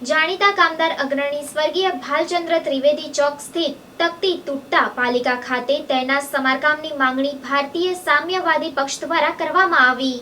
જાણીતા કામદાર અગ્રણી સ્વર્ગીય ભાલચંદ્ર ત્રિવેદી ચોક સ્થિત તકતી તૂટતા પાલિકા ખાતે તેના સમારકામની માંગણી ભારતીય સામ્યવાદી પક્ષ દ્વારા કરવામાં આવી.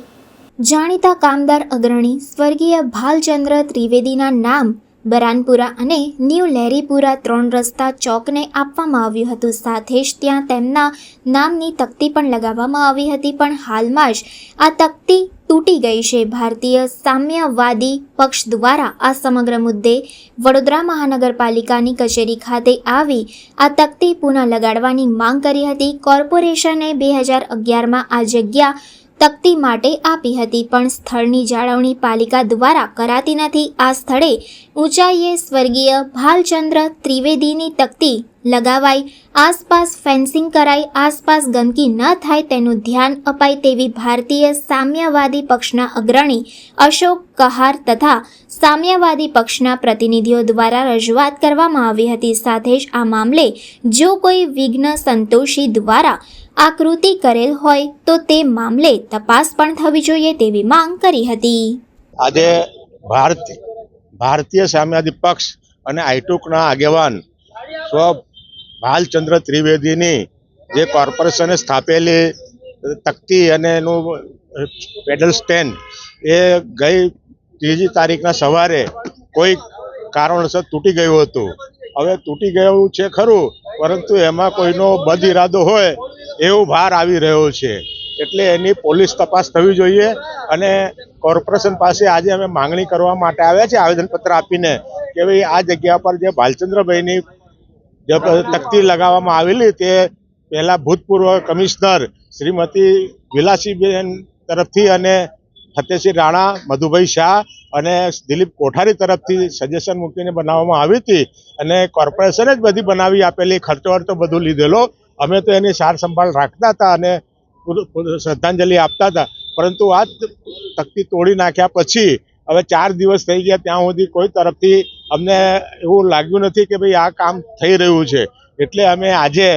જાણીતા કામદાર અગ્રણી સ્વર્ગીય ભાલચંદ્ર ત્રિવેદીના નામ બરાનપુરા અને ન્યૂ લહેરીપુરા ત્રણ રસ્તા ચોકને આપવામાં આવ્યું હતું. સાથે જ ત્યાં તેમના નામની તકતી પણ લગાવવામાં આવી હતી. પણ હાલમાં જ આ તકતી તૂટી ગઈ છે. ભારતીય સામ્યવાદી પક્ષ દ્વારા આ સમગ્ર મુદ્દે વડોદરા મહાનગરપાલિકાની કચેરી ખાતે આવી આ તકતી પુનઃ લગાડવાની માંગ કરી હતી. કોર્પોરેશને બે હજાર અગિયારમાં આ જગ્યા તકતી માટે આપી હતી, પણ સ્થળની જાળવણી પાલિકા દ્વારા કરાતી નથી. આ સ્થળે ઊંચાઈએ સ્વર્ગીય ભાલચંદ્ર ત્રિવેદીની તકતી લગાવાઈ આસપાસ ફેન્સિંગ કરાઈ આસપાસ ગંદકી ન થાય તેનું ધ્યાન અપાય તેવી ભારતીય સામ્યવાદી પક્ષના અગ્રણી અશોક કહાર તથા સામ્યવાદી પક્ષના પ્રતિનિધિઓ દ્વારા રજૂઆત કરવામાં આવી હતી. સાથે જ આ મામલે જો કોઈ વિઘ્ન સંતોષી દ્વારા આકૃતિ કરેલ હોય તો તે મામલે તપાસ પણ થવી જોઈએ તેવી માંગ કરી હતી. આજે ભારત, ભારતીય સામ્યવાદી પક્ષ અને આઈટુકના આગેવાન સ્વ ભાલચંદ્ર ત્રિવેદીની જે કોર્પોરેશને સ્થાપેલી તકતી અને એનું પેડલ સ્ટેન્ડ એ ગઈ ત્રીજી તારીખના સવારે કોઈ કારણોસર તૂટી ગયું હતું. હવે તૂટી ગયું છે ખરું, પરંતુ એમાં કોઈનો બદ ઇરાદો હોય એવું ભાર આવી રહ્યો છે. એટલે એની પોલીસ તપાસ થવી જોઈએ અને કોર્પોરેશન પાસે આજે અમે માંગણી કરવા માટે આવ્યા છે આવેદનપત્ર આપીને કે ભાઈ આ જગ્યા પર જે ભાલચંદ્રભાઈની જે તકતી લગાવવામાં આવેલી તે પહેલાં ભૂતપૂર્વ કમિશનર શ્રીમતી વિલાસીબેન તરફથી અને ફતેસિંહ રાણા, મધુભાઈ શાહ અને દિલીપ કોઠારી તરફથી સજેશન મૂકીને બનાવવામાં આવી હતી અને કોર્પોરેશને જ બધી બનાવી આપેલી, ખર્ચો વર્ચો બધું લીધેલો. અમે તો એની સાર સંભાળ રાખતા હતા અને શ્રદ્ધાંજલિ આપતા હતા. પરંતુ આ તકતી તોડી નાખ્યા પછી હવે ચાર દિવસ થઈ ગયા ત્યાં સુધી કોઈ તરફથી અમને એવું લાગ્યું નથી કે ભાઈ આ કામ થઈ રહ્યું છે. એટલે અમે આજે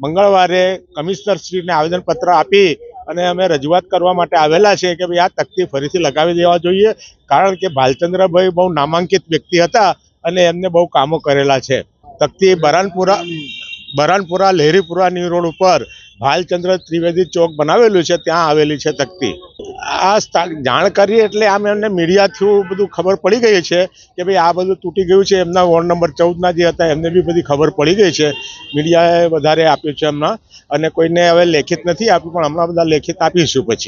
મંગળવારે કમિશનરશ્રીને આવેદનપત્ર આપી અને અમે રજૂઆત કરવા માટે આવેલા છે કે ભાઈ આ તકતી ફરીથી લગાવી દેવા જોઈએ, કારણ કે ભાલચંદ્રભાઈ બહુ નામાંકિત વ્યક્તિ હતા અને એમને બહુ કામો કરેલા છે. તકતી બરાનપુરા બરાનપુરા લહેરીપુરાની રોડ ઉપર ભાલચંદ્ર ત્રિવેદી ચોક બનાવેલું છે, ત્યાં આવેલી છે તકતી. આ જાણ કરી એટલે આમ એમને મીડિયા થ્રુ બધું ખબર પડી ગઈ છે કે ભાઈ આ બધું તૂટી ગયું છે. એમના વોર્ડ નંબર ચૌદના જે હતા, એમને બી બધી ખબર પડી ગઈ છે. મીડિયાએ વધારે આપ્યું છે હમણાં અને કોઈને હવે લેખિત નથી આપ્યું, પણ હમણાં બધા લેખિત આપીશું પછી.